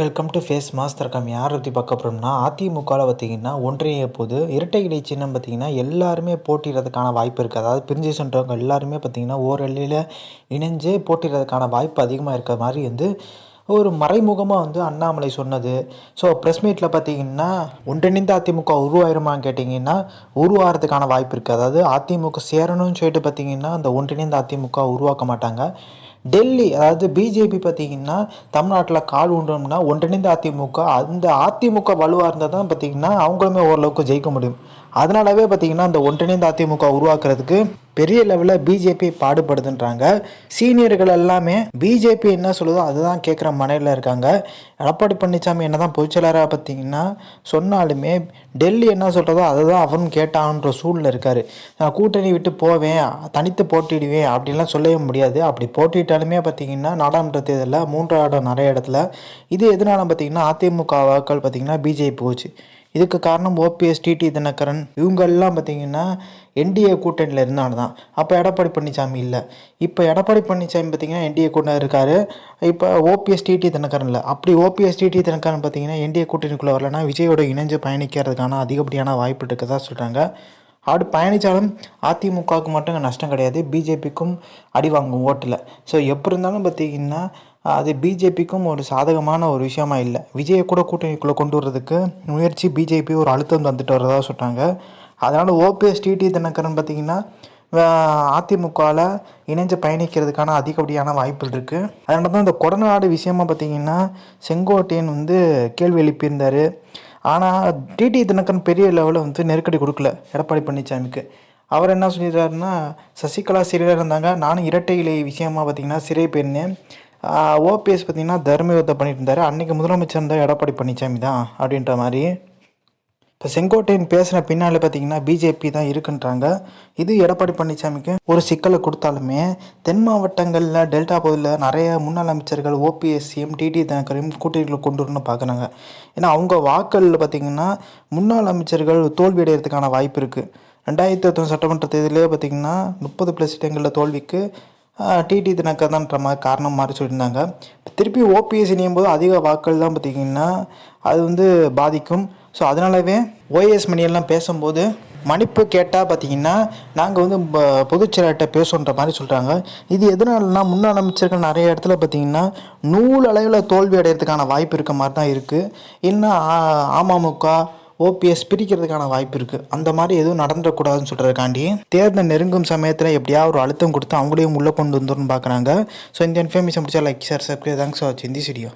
Welcome to face master com யார் பற்றி பார்க்க போகிறோம்னா அதிமுகவில் பார்த்தீங்கன்னா ஒன்றிய போது இரட்டை இலை சின்னம் பார்த்தீங்கன்னா எல்லாருமே போட்டிடுறதுக்கான வாய்ப்பு இருக்குது அதாவது பிரிஞ்சு சென்றவங்க எல்லாருமே பார்த்தீங்கன்னா ஓரளியில் இணைஞ்சு போட்டிடுறதுக்கான வாய்ப்பு அதிகமாக இருக்கிற மாதிரி வந்து ஒரு மறைமுகமாக வந்து அண்ணாமலை சொன்னது. ஸோ ப்ரெஸ் மீட்டில் பார்த்தீங்கன்னா ஒன்றிணைந்த அதிமுக உருவாயிருமான்னு கேட்டிங்கன்னா உருவாகிறதுக்கான வாய்ப்பு இருக்குது அதாவது அதிமுக சேரணும்னு சொல்லிட்டு பார்த்தீங்கன்னா அந்த ஒன்றிணைந்த அதிமுக உருவாக்க மாட்டாங்க. டெல்லி அதாவது பிஜேபி பார்த்தீங்கன்னா தமிழ்நாட்டில் கால் உண்டோம்னா ஒன்றிணைந்த அதிமுக அந்த அதிமுக வலுவாக இருந்தால் தான் பார்த்தீங்கன்னா அவங்களுமே ஓரளவுக்கு ஜெயிக்க முடியும். அதனாலவே பார்த்தீங்கன்னா அந்த ஒன்றிணைந்த அதிமுக உருவாக்குறதுக்கு பெரிய லெவலில் பிஜேபி பாடுபடுதுன்றாங்க. சீனியர்கள் எல்லாமே பிஜேபி என்ன சொல்லுதோ அதுதான் கேட்குற மனையில் இருக்காங்க. எடப்பாடி பழனிசாமி என்ன தான் பொதுச்செயலராக பார்த்தீங்கன்னா சொன்னாலுமே டெல்லி என்ன சொல்கிறதோ அதை தான் அவரும் கேட்டான்ற சூழ்நிலை இருக்கார். நான் கூட்டணி விட்டு போவேன் தனித்து போட்டிடுவேன் அப்படின்லாம் சொல்லவே முடியாது. அப்படி போட்டிட்டாலுமே பார்த்தீங்கன்னா நாடாளுமன்ற தேர்தலில் மூன்றாவது நிறைய இடத்துல. இது எதனால பார்த்தீங்கன்னா அதிமுக வாக்கள் பார்த்தீங்கன்னா பிஜேபி போச்சு. இதுக்கு காரணம் ஓபிஎஸ் டிடி தினகரன். இவங்கெல்லாம் பார்த்தீங்கன்னா என்டிஏ கூட்டணியில் இருந்தால் தான். அப்போ எடப்பாடி பழனிசாமி இல்லை. இப்போ எடப்பாடி பழனிசாமி பார்த்தீங்கன்னா என்டிஏ கூட்டணி இருக்கார். இப்போ ஓபிஎஸ் டிடி தினகரன் இல்லை. அப்படி ஓபிஎஸ் டிடி தினகரன் பார்த்தீங்கன்னா என்டிஏ கூட்டணிக்குள்ளே வரலன்னா விஜயோட இணைஞ்சு பயணிக்கிறதுக்கான அதிகப்படியான வாய்ப்பு இருக்குதா சொல்கிறாங்க அப்படி பயணித்தாலும் அதிமுகவுக்கு மட்டும் நஷ்டம் கிடையாது. பிஜேபிக்கும் அடி வாங்கும் ஓட்டில். ஸோ எப்படி இருந்தாலும் பார்த்தீங்கன்னா அது பிஜேபிக்கும் ஒரு சாதகமான ஒரு விஷயமா இல்லை. விஜயை கூட கூட்டணிக்குள்ளே கொண்டு வர்றதுக்கு முயற்சி பிஜேபி ஒரு அழுத்தம் தந்துட்டு வரதா சொல்கிறாங்க அதனால் ஓபிஎஸ் டிடி தினகரன் பார்த்திங்கன்னா அதிமுகவில் இணைஞ்சு பயணிக்கிறதுக்கான அதிகப்படியான வாய்ப்புகள் இருக்குது அதனால தான் இந்த கொடநாடு விஷயமா பார்த்திங்கன்னா செங்கோட்டையன் வந்து கேள்வி எழுப்பியிருந்தார். ஆனால் டிடி தினகரன் பெரிய லெவலில் வந்து நெருக்கடி கொடுக்கல எடப்பாடி பழனிசாமிக்கு அவர் என்ன சொல்லிடுறாருன்னா சசிகலா சிறையில் இருந்தாங்க நானும் இரட்டை இலை விஷயமா பார்த்திங்கன்னா சிறை போயிருந்தேன். ஓபிஎஸ் பார்த்திங்கன்னா தர்ம யுத்தம் பண்ணிட்டு இருந்தார் அன்றைக்கி முதலமைச்சர் இருந்தால் எடப்பாடி பழனிசாமி தான் அப்படின்ற மாதிரி. இப்போ செங்கோட்டையன் பேசுகிற பின்னால் பார்த்தீங்கன்னா பிஜேபி தான் இருக்குன்றாங்க. இது எடப்பாடி பழனிசாமிக்கு ஒரு சிக்கலை கொடுத்தாலுமே தென் மாவட்டங்களில் டெல்டா பகுதியில் நிறைய முன்னாள் அமைச்சர்கள் ஓபிஎஸ்சியும் டிடி தினகரையும் கூட்டணிகளை கொண்டு வரணும்னு பார்க்குறாங்க. ஏன்னா அவங்க வாக்களில் பார்த்திங்கன்னா முன்னாள் அமைச்சர்கள் தோல்வி அடைகிறதுக்கான வாய்ப்பு இருக்குது ரெண்டாயிரத்தி பத்தொன்று சட்டமன்ற தேர்தலே பார்த்திங்கன்னா முப்பது ப்ளஸ் இடங்களில் தோல்விக்கு டிடி தினகர் மாதிரி காரணம் மாதிரி சொல்லியிருந்தாங்க. திருப்பி ஓபிஎஸ் இணையும் போது அதிக வாக்கள் தான் பார்த்திங்கன்னா அது வந்து பாதிக்கும். ஸோ அதனாலவே ஓஎஸ் மணியெல்லாம் பேசும்போது மன்னிப்பு கேட்டால் பார்த்தீங்கன்னா நாங்கள் வந்து பொதுச்செயலாட்ட பேசுன்ற மாதிரி சொல்கிறாங்க இது எதனாலனா முன்னாள் அமைச்சர்கள் நிறைய இடத்துல பார்த்தீங்கன்னா நூல் அளவில் தோல்வி அடையிறதுக்கான வாய்ப்பு இருக்க. மாதிரி தான் இருக்குது இன்னும் அமமுக ஓபிஎஸ் பிரிக்கிறதுக்கான வாய்ப்பு இருக்குது அந்த மாதிரி எதுவும் நடந்துடக்கூடாதுன்னு சொல்கிறதுக்காண்டி தேர்தல் நெருங்கும் சமயத்தில் எப்படியா ஒரு அழுத்தம் கொடுத்து அவங்களையும் உள்ளே கொண்டு வந்துடும் பார்க்குறாங்க ஸோ இந்த இன்ஃபர்மேஷன் பிடிச்சா like share subscribe thanks for வாட்சிங் தி வீடியோ